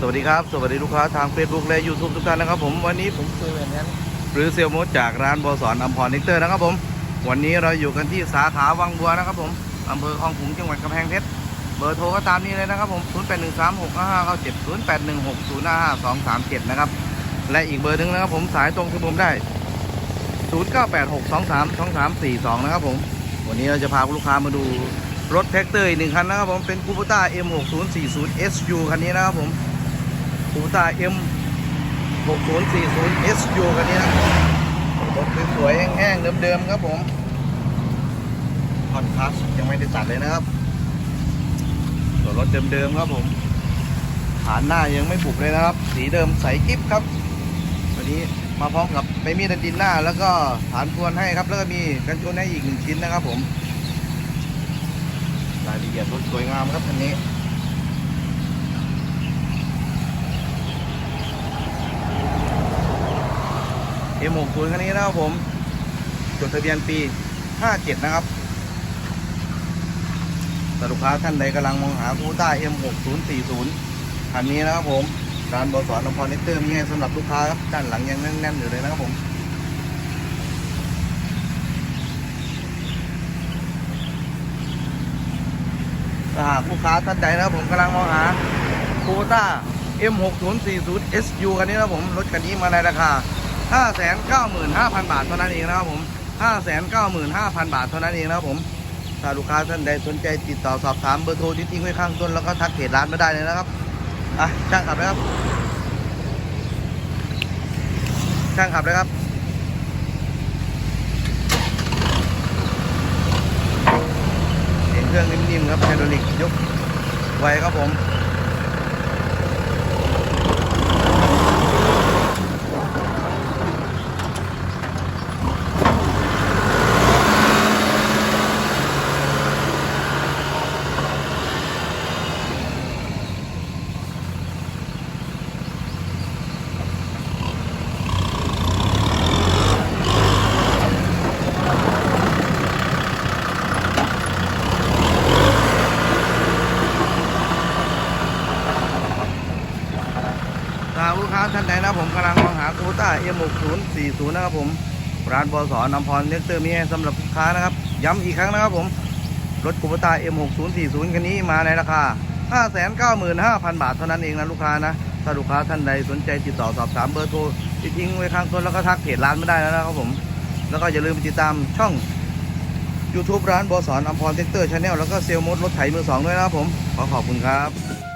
สวัสดีครับ สวัสดีลูกค้าทาง Facebook และ YouTube ทุกท่านนะครับผมวันนี้ผมคือแอนหรือเซลโมดจากร้านบอสอนอัมพรนิกเตอร์นะครับผม วันนี้เราอยู่กันที่สาขาวังบัวนะครับผมอำเภอคลองขลุงจังหวัดกำแพงเพชรเบอร์โทรก็ตามนี้เลยนะครับผม 0813655970 0816055237 นะครับ และอีกเบอร์หนึงนะครับผมสายตรงที่ผมได้ 0986232342 นะครับผม วันนี้เราจะพาคุณลูกค้ามาดูรถแท็กเตอร์อีกหนึ่งคันนะครับผม เป็นคูปต้า M6040 SU คันนี้นะครับผม คูปต้า M6040 SU คันนี้นะรถสวยๆแห้งๆเดิมๆครับผมคอนคัสยังไม่ได้ตัดเลยนะครับส่วนรถเดิมๆครับผมฐานหน้ายังไม่บุบเลยนะครับ สีเดิมใสกิ๊บครับวันนี้มาพร้อมกับไม่มีดันดินหน้า แล้วก็ฐานทวนให้ครับ แล้วก็มีกันชนให้อีกหนึ่งชิ้นนะครับผมรายละเอียดรถสวยงามครับคันนี้ เอ็มหกศูนย์คันนี้นะครับผม จดทะเบียนปี 57 นะครับสำหรับลูกค้าท่านใดกำลังมองหาคูต้า M6040 คันนี้นะครับผม การบสอนอพรเนเตอร์มีให้สำหรับลูกค้าครับ ด้านหลังยังแน่นๆอยู่เลยนะครับผมถ้าหากลูกค้าท่านใดนะครับผมกำลังมองหาคูต้า M6040 SU คันนี้นะครับผม รถคันนี้มาในราคา 595,000 บาทเท่านั้นเองนะครับผม595,000 บาทเท่านั้นเองนะครับผมถ้าลูกค้าท่านใดสนใจติดต่อสอบถามเบอร์โทรที่ทิ้งไว้ข้างต้นแล้วก็ทักเพจร้านมาได้เลยนะครับอะช่างขับเลยครับ ช่างขับเลยครับเสียงเครื่องนิ่มๆครับไฮดรอลิกยกไวครับผม ถ้าท่านใดนะผมกำลังมองหาโควต้า M6040 นย์สี่ศูนย์นะครับผมร้านบสอนำพรเล็กเตอร์มีให้สำหรับลูกค้านะครับ ย้ำอีกครั้งนะครับผม รถโควต้า M6040 คันนี้มาในราคา595,000บาทเท่านั้นเองนะลูกค้านะถ้าลูกค้าท่านใดสนใจติดต่อสอบถามเบอร์โทรที่ทิ้งไว้ข้างต้นแล้วก็ทักเพจร้านไม่ได้แล้วนะครับผม แล้วก็อย่าลืมไปติดตามช่อง YouTube ร้านบสอนอัมพรเทคเตอร์ชาแนลแล้วก็เซลล์มดรถไถมือสองด้วยนะครับผม ขอขอบคุณครับ